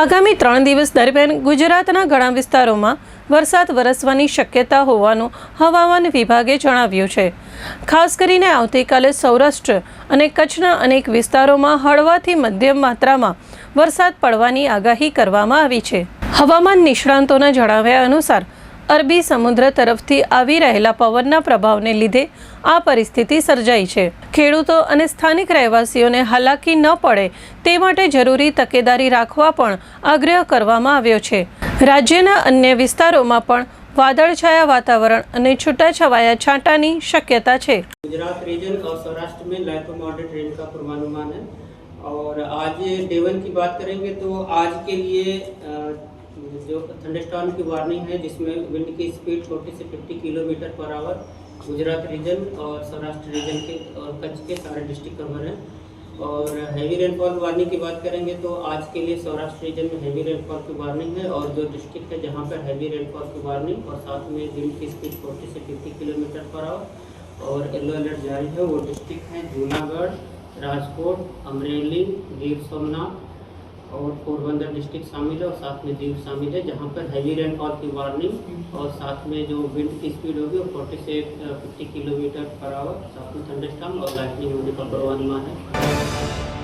આગામી ત્રણ દિવસ દરમિયાન ગુજરાતના ઘણા વિસ્તારોમાં વરસાદ વરસવાની શક્યતા હોવાનું હવામાન વિભાગે જણાવ્યું છે. ખાસ કરીને આવતીકાલે સૌરાષ્ટ્ર અને કચ્છના અનેક વિસ્તારોમાં હળવાથી મધ્યમ માત્રામાં વરસાદ પડવાની આગાહી કરવામાં આવી છે. હવામાન નિષ્ણાંતોના જણાવ્યા અનુસાર અરબી સમુદ્ર તરફથી આવી રહેલા પવનના પ્રભાવને લીધે આ પરિસ્થિતિ સર્જાઈ છે ખેડૂતો અને સ્થાનિક રહેવાસીઓને હાલાકી ન પડે તે માટે જરૂરી તકેદારી રાખવા પણ આગ્રહ કરવામાં આવ્યો છે રાજ્યના અન્ય વિસ્તારોમાં પણ વાદળછાયા વાતાવરણ અને છૂટાછવાયા છાંટાની શક્યતા છે गुजरात रीजन और सौराष्ट्र में लाइट टू मॉडरेट रेन का पूर्वानुमान है और आज डे वन की बात करेंगे तो आज के लिए अ, जो थंडरस्टॉर्म की वार्निंग है, जिसमें विंड की स्पीड छोटी से 50 kilometre per our Gujarat reason और सौराष्ट्र रीजन के और कच्छ के सारे डिस्ट्रिक्ट कवर हैं। और हैवी रेनफॉल वार्निंग की बात करेंगे तो आज के लिए सौराष्ट्र रीजन में हैवी रेनफॉल की वार्निंग है और जो डिस्ट्रिक्ट है जहाँ पर हैवी रेनफॉल की वार्निंग और साथ में विंड की स्पीड 40 से 50 किलोमीटर पर आवर और येलो अलर्ट जारी है, वो डिस्ट्रिक्ट हैं जूनागढ़, राजकोट, अमरेली गिर सोमनाथ और पोरबंदर डिस्ट्रिक्ट शामिल है और साथ में दीव शामिल है, जहाँ पर हैवी रेनफॉल की वार्निंग और साथ में जो विंड की स्पीड होगी वो फोर्टी से फिफ्टी किलोमीटर पर आवर साथ में थंडरस्टॉर्म और लाइटनिंग होने का पूर्वानुमान है।